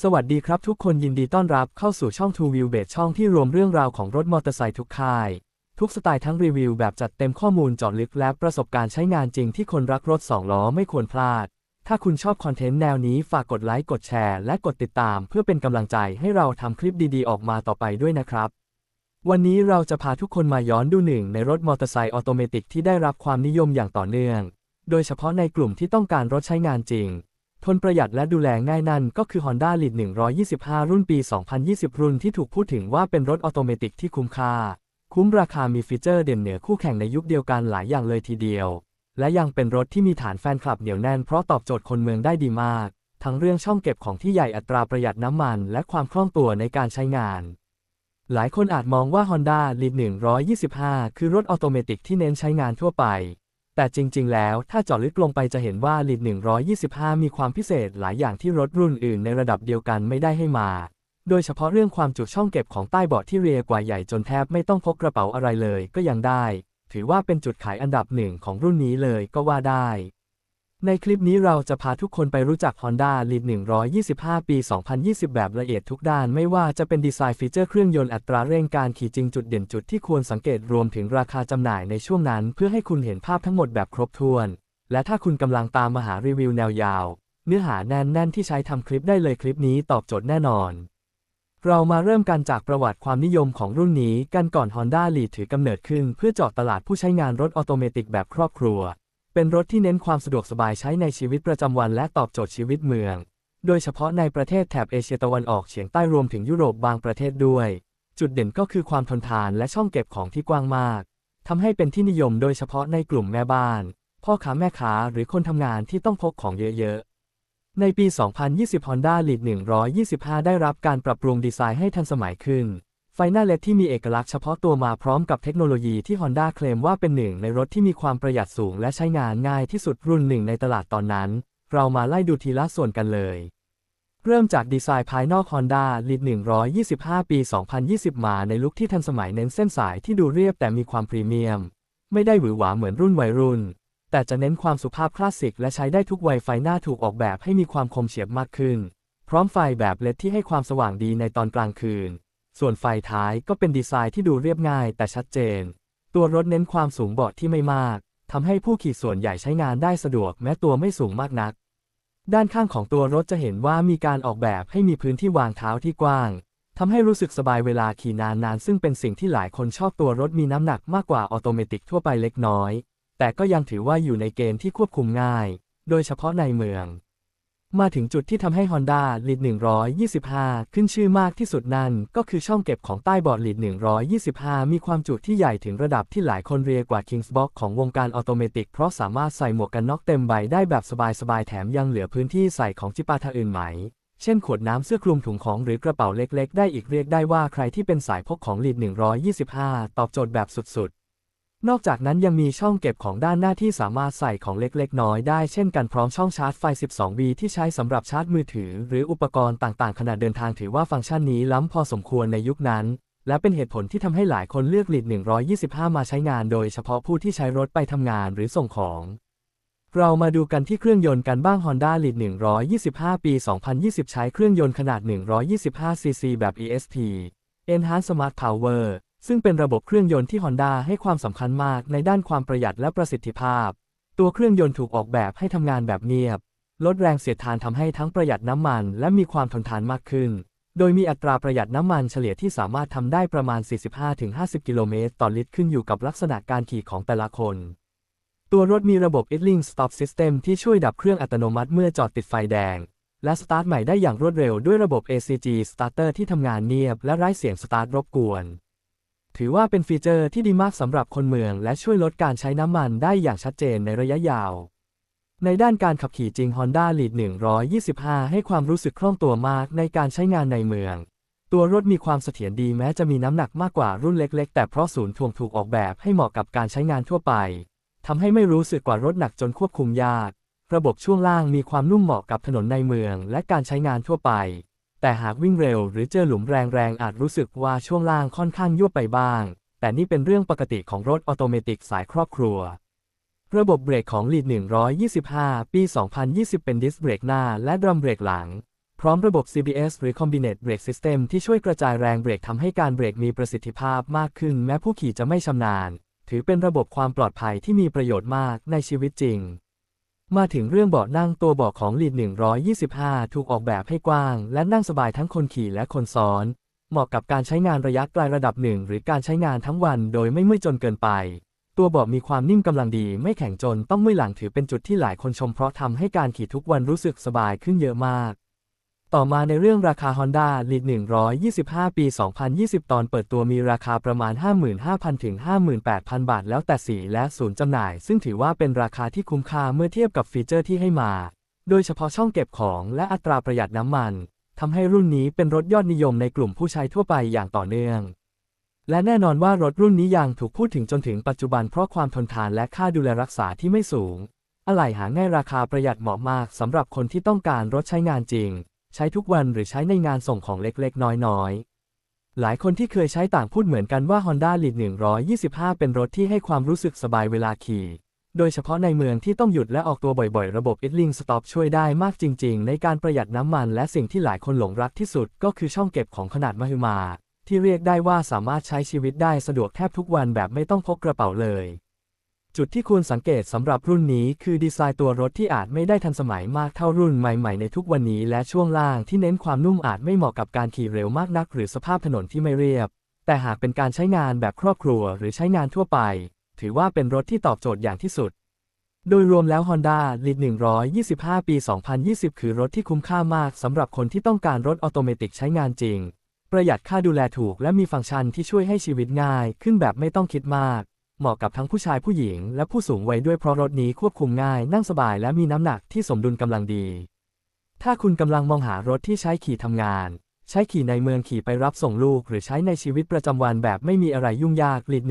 สวัสดีครับทุกคนยินดีต้อนรับเข้าสู่ช่อง Two View b a s ช่องที่รวมเรื่องราวของรถมอเตอร์ไซค์ทุกค่าย ทุกสไตล์ทั้งรีวิวแบบจัดเต็มข้อมูลเจาะลึกและประสบการณ์ใช้งานจริงที่คนรักรถ2ล้อไม่ควรพลาด ถ้าคุณชอบคอนเทนต์แนวนี้ฝากกดไลค์กดแชร์และกดติดตาม เพื่อเป็นกำลังใจให้เราทำคลิปดีๆ ออกมาต่อไปด้วยนะครับ วันนี้เราจะพาทุกคนมาย้อนดูหนึ่งในรถมอเตอร์ไซค์ออโตเมติกที่ได้รับความนิยมอย่างต่อเนื่อง โดยเฉพาะในกลุ่มที่ต้องการรถใช้งานจริง ทนประหยัดและดูแลง่ายนั่นก็คือ Honda Lead 125 รุ่นปี 2020 รุ่นที่ถูกพูดถึงว่าเป็นรถออโตเมติกที่คุ้มค่า คุ้มราคามีฟีเจอร์เด่นเหนือคู่แข่งในยุคเดียวกันหลายอย่างเลยทีเดียว และยังเป็นรถที่มีฐานแฟนคลับเหนียวแน่นเพราะตอบโจทย์คนเมืองได้ดีมาก ทั้งเรื่องช่องเก็บของที่ใหญ่อัตราประหยัดน้ำมัน และความคล่องตัวในการใช้งาน หลายคนอาจมองว่า Honda Lead 125 คือรถออโตเมติกที่เน้นใช้งานทั่วไป แต่จริง ๆ แล้วถ้าเจาะลึกลงไปจะเห็นว่าลีด125 มีความพิเศษหลายอย่างที่รถรุ่นอื่นในระดับเดียวกันไม่ได้ให้มา โดยเฉพาะเรื่องความจุช่องเก็บของใต้เบาะที่เรียกว่าใหญ่จนแทบไม่ต้องพกกระเป๋าอะไรเลยก็ยังได้ ถือว่าเป็นจุดขายอันดับหนึ่งของรุ่นนี้เลยก็ว่าได้ ในคลิปนี้เราจะพาทุกคนไปรู้จัก Honda Lead 125 ปี 2020 แบบละเอียดทุกด้าน ไม่ว่าจะเป็นดีไซน์ฟีเจอร์เครื่องยนต์อัตราเร่งการขี่จริงจุดเด่นจุดที่ควรสังเกตรวมถึงราคาจำหน่ายในช่วงนั้น เพื่อให้คุณเห็นภาพทั้งหมดแบบครบถ้วน และถ้าคุณกำลังตามมาหารีวิวแนวยาว เนื้อหาแน่นๆที่ใช้ทำคลิปได้เลยคลิปนี้ตอบโจทย์แน่นอน เรามาเริ่มกันจากประวัติความนิยมของรุ่นนี้กันก่อน Honda Lead ถือกำเนิดขึ้น เพื่อเจาะตลาดผู้ใช้งานรถออโตเมติกแบบครอบครัว เป็นรถที่เน้นความสะดวกสบายใช้ในชีวิตประจำวันและตอบโจทย์ชีวิตเมือง โดยเฉพาะในประเทศแถบเอเชียตะวันออกเฉียงใต้รวมถึงยุโรปบางประเทศด้วย จุดเด่นก็คือความทนทานและช่องเก็บของที่กว้างมาก ทำให้เป็นที่นิยมโดยเฉพาะในกลุ่มแม่บ้าน พ่อค้าแม่ค้าหรือคนทำงานที่ต้องพกของเยอะๆ ในปี 2020 Honda Lead 125 ได้รับการปรับปรุงดีไซน์ให้ทันสมัยขึ้น ไฟหน้าเลดที่มีเอกลักษณ์เฉพาะตัวมาพร้อมกับเทคโนโลยีที่ Honda เคลมว่าเป็นหนึ่งในรถที่มีความประหยัดสูงและใช้งานง่ายที่สุดรุ่นหนึ่งในตลาดตอนนั้น เรามาไล่ดูทีละส่วนกันเลย เริ่มจากดีไซน์ภายนอก Honda Lead 125 ปี 2020 มาในลุคที่ทันสมัยเน้นเส้นสายที่ดูเรียบแต่มีความพรีเมียม ไม่ได้หวือหวาเหมือนรุ่นวัยรุ่น แต่จะเน้นความสุภาพคลาสสิกและใช้ได้ทุกวัยไฟหน้าถูกออกแบบให้มีความคมเฉียบมากขึ้น พร้อมไฟแบบเลดที่ให้ความสว่างดีในตอนกลางคืน ส่วนไฟท้ายก็เป็นดีไซน์ที่ดูเรียบง่ายแต่ชัดเจน ตัวรถเน้นความสูงเบาะที่ไม่มากทำให้ผู้ขี่ส่วนใหญ่ใช้งานได้สะดวกแม้ตัวไม่สูงมากนัก ด้านข้างของตัวรถจะเห็นว่ามีการออกแบบให้มีพื้นที่วางเท้าที่กว้างทำให้รู้สึกสบายเวลาขี่นานๆ ซึ่งเป็นสิ่งที่หลายคนชอบตัวรถมีน้ำหนักมากกว่าออโตเมติกทั่วไปเล็กน้อย แต่ก็ยังถือว่าอยู่ในเกณฑ์ที่ควบคุมง่าย โดยเฉพาะในเมือง มาถึงจุดที่ทำให้ Honda Lead 125 ขึ้นชื่อมากที่สุดนั่น ก็คือช่องเก็บของใต้เบาะ Lead 125 มีความจุที่ใหญ่ถึงระดับที่หลายคนเรียกว่า Kings Box ของวงการออโตเมติกเพราะสามารถใส่หมวกกันน็อกเต็มใบได้แบบสบายๆ แถมยังเหลือพื้นที่ใส่ของจิปาถะอื่นไหม เช่นขวดน้ำเสื้อคลุมถุงของหรือกระเป๋าเล็กๆ ได้อีกเรียกได้ว่าใครที่เป็นสายพกของ Lead 125 ตอบโจทย์แบบสุดๆ นอกจากนั้นยังมีช่องเก็บของด้านหน้าที่สามารถใส่ของเล็กๆ น้อยได้เช่นกันพร้อมช่องชาร์จไฟ 12V ที่ใช้สำหรับชาร์จมือถือ หรืออุปกรณ์ต่างๆ ขณะเดินทางถือว่าฟังก์ชันนี้ล้ำพอสมควรในยุคนั้น และเป็นเหตุผลที่ทำให้หลายคนเลือก Lead 125 มาใช้งานโดยเฉพาะผู้ที่ใช้รถไปทำงานหรือส่งของ เรามาดูกันที่เครื่องยนต์กันบ้าง Honda Lead 125 ปี 2020 ใช้เครื่องยนต์ขนาด 125cc แบบ ESP Enhanced Smart Power ซึ่งเป็นระบบเครื่องยนต์ที่ Honda ให้ความสำคัญมากในด้านความประหยัดและประสิทธิภาพ ตัวเครื่องยนต์ถูกออกแบบให้ทำงานแบบเงียบ ลดแรงเสียดทานทำให้ทั้งประหยัดน้ำมัน และมีความทนทานมากขึ้น โดยมีอัตราประหยัดน้ำมันเฉลี่ยที่สามารถทำได้ประมาณ 45-50 กิโลเมตรต่อลิตรขึ้นอยู่กับลักษณะการขี่ของแต่ละคน ตัวรถมีระบบ idling stop system ที่ช่วยดับเครื่องอัตโนมัติเมื่อจอดติดไฟแดง และสตาร์ทใหม่ได้อย่างรวดเร็วด้วยระบบ ACG starter ที่ทำงานเงียบและไร้เสียงสตาร์ทรบกวน ถือว่าเป็นฟีเจอร์ที่ดีมากสำหรับคนเมือง และช่วยลดการใช้น้ำมันได้อย่างชัดเจนในระยะยาว ในด้านการขับขี่จริง Honda Lead 125 ให้ความรู้สึกคล่องตัวมากในการใช้งานในเมือง ตัวรถมีความเสถียรดีแม้จะมีน้ำหนักมากกว่ารุ่นเล็ก ๆ แต่เพราะศูนย์ถ่วงถูกออกแบบให้เหมาะกับการใช้งานทั่วไปทำให้ไม่รู้สึกกว่ารถหนักจนควบคุมยาก ระบบช่วงล่างมีความนุ่มเหมาะกับถนนในเมือง และการใช้งานทั่วไป แต่หากวิ่งเร็วหรือเจอหลุมแรงๆอาจรู้สึกว่าช่วงล่างค่อนข้างยั่วไปบ้าง แต่นี่เป็นเรื่องปกติของรถออโตเมติกสายครอบครัว ระบบเบรกของ Lead 125 ปี 2020 เป็นดิสเบรกหน้าและดรัมเบรกหลัง พร้อมระบบ CBS หรือ Combinate Brake System ที่ช่วยกระจายแรงเบรกทำให้การเบรกมีประสิทธิภาพมากขึ้น แม้ผู้ขี่จะไม่ชำนาญ ถือเป็นระบบความปลอดภัยที่มีประโยชน์มากในชีวิตจริง มาถึงเรื่องเบาะนั่งตัวเบาะของ Lead 125 ถูกออกแบบให้กว้าง และนั่งสบายทั้งคนขี่และคนซ้อน เหมาะกับการใช้งานระยะไกลระดับหนึ่งหรือการใช้งานทั้งวันโดยไม่เมื่อยจนเกินไป ตัวเบาะมีความนิ่มกำลังดี ไม่แข็งจนต้องเมื่อยหลังถือเป็นจุดที่หลายคนชมเพราะทำให้การขี่ทุกวันรู้สึกสบายขึ้นเยอะมาก ต่อมาในเรื่องราคา Honda Lead 125 ปี 2020 ตอนเปิดตัวมีราคาประมาณ 55,000 ถึง 58,000 บาท แล้วแต่สีและศูนย์จำหน่าย ซึ่งถือว่าเป็นราคาที่คุ้มค่าเมื่อเทียบกับฟีเจอร์ที่ให้มา โดยเฉพาะช่องเก็บของและอัตราประหยัดน้ำมันทำให้รุ่นนี้เป็นรถยอดนิยมในกลุ่มผู้ใช้ทั่วไปอย่างต่อเนื่อง และแน่นอนว่ารถรุ่นนี้ยังถูกพูดถึงจนถึงปัจจุบันเพราะความทนทานและค่าดูแลรักษาที่ไม่สูง อะไหล่หาง่ายราคาประหยัดเหมาะมากสำหรับคนที่ต้องการรถใช้งานจริง ใช้ทุกวันหรือใช้ในงานส่งของเล็กๆ น้อยๆ หลายคนที่เคยใช้ต่างพูดเหมือนกันว่า Honda Lead 125 เป็นรถที่ให้ความรู้สึกสบายเวลาขี่ โดยเฉพาะในเมืองที่ต้องหยุดและออกตัวบ่อยๆ ระบบ Idling Stop ช่วยได้มากจริงๆ ในการประหยัดน้ำมัน และสิ่งที่หลายคนหลงรักที่สุดก็คือช่องเก็บของขนาดมหึมา ที่เรียกได้ว่าสามารถใช้ชีวิตได้สะดวกแทบทุกวันแบบไม่ต้องพกกระเป๋าเลย จุดที่ควรสังเกตสำหรับรุ่นนี้คือดีไซน์ตัวรถที่อาจไม่ได้ทันสมัยมากเท่ารุ่นใหม่ ๆ ในทุกวันนี้และช่วงล่างที่เน้นความนุ่มอาจไม่เหมาะกับการขี่เร็วมากนัก หรือสภาพถนนที่ไม่เรียบ แต่หากเป็นการใช้งานแบบครอบครัวหรือใช้งานทั่วไป ถือว่าเป็นรถที่ตอบโจทย์อย่างที่สุด โดยรวมแล้ว Honda Lead 125 ปี 2020 คือรถที่คุ้มค่ามากสำหรับคนที่ต้องการรถออโตเมติกใช้งานจริง ประหยัดค่าดูแลถูกและมีฟังก์ชันที่ช่วยให้ชีวิตง่าย ขึ้นแบบไม่ต้องคิดมาก เหมาะกับทั้งผู้ชายผู้หญิงและผู้สูงวัยด้วยเพราะรถนี้ควบคุมง่ายนั่งสบายและมีน้ำหนักที่สมดุลกำลังดี ถ้าคุณกำลังมองหารถที่ใช้ขี่ทำงาน ใช้ขี่ในเมืองขี่ไปรับส่งลูก หรือใช้ในชีวิตประจำวันแบบไม่มีอะไรยุ่งยากลีด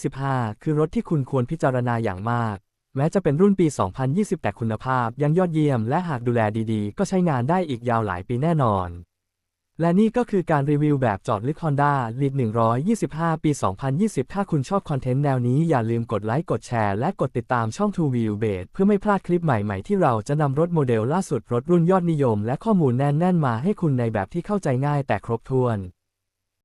125 คือรถที่คุณควรพิจารณาอย่างมาก แม้จะเป็นรุ่นปี 2020 แต่คุณภาพยังยอดเยี่ยม และหากดูแลดีๆ ก็ใช้งานได้อีกยาวหลายปีแน่นอน และนี่ก็คือการรีวิวแบบจอดลึก Honda Lead 125 ปี 2020 ถ้าคุณชอบคอนเทนต์แนวนี้อย่าลืมกดไลค์ กดแชร์ และกดติดตามช่อง Two Wheel b a s เพื่อไม่พลาดคลิปใหม่ ๆ ที่เราจะนำรถโมเดลล่าสุดรถรุ่นยอดนิยม และข้อมูลแน่น ๆ มาให้คุณในแบบที่เข้าใจง่ายแต่ครบถ้วน